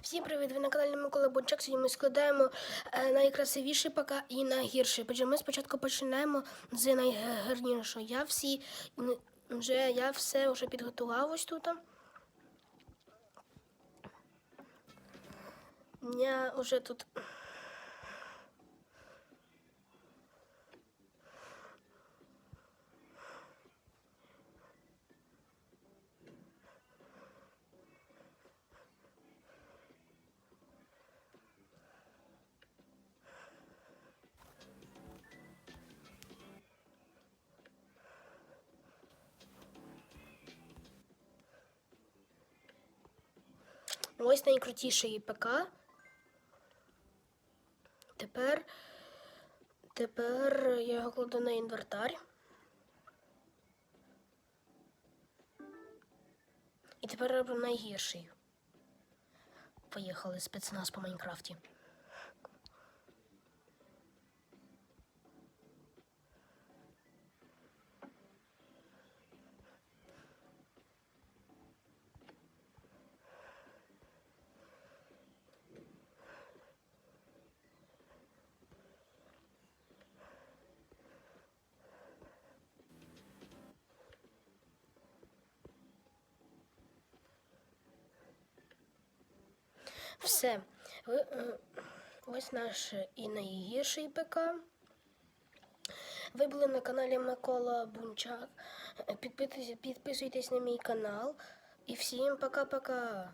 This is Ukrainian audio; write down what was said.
Всім привіт! Ви на каналі Микола Бончак. Сьогодні ми складаємо найкрасивіші пока і найгірший. Отже, ми спочатку починаємо з найгарнішого. Я всі вже я все вже підготував ось тут. Я вже тут. Ось найкрутіший ПК. Тепер, тепер я його кладу на інвертар. І тепер роблю найгірший. Поїхали спецназ по Майнкрафті. Все. Е, ось наш і найгірший ПК. Ви були на каналі Микола Бунчак. Підписуйтесь на мій канал. І всім пока-пока.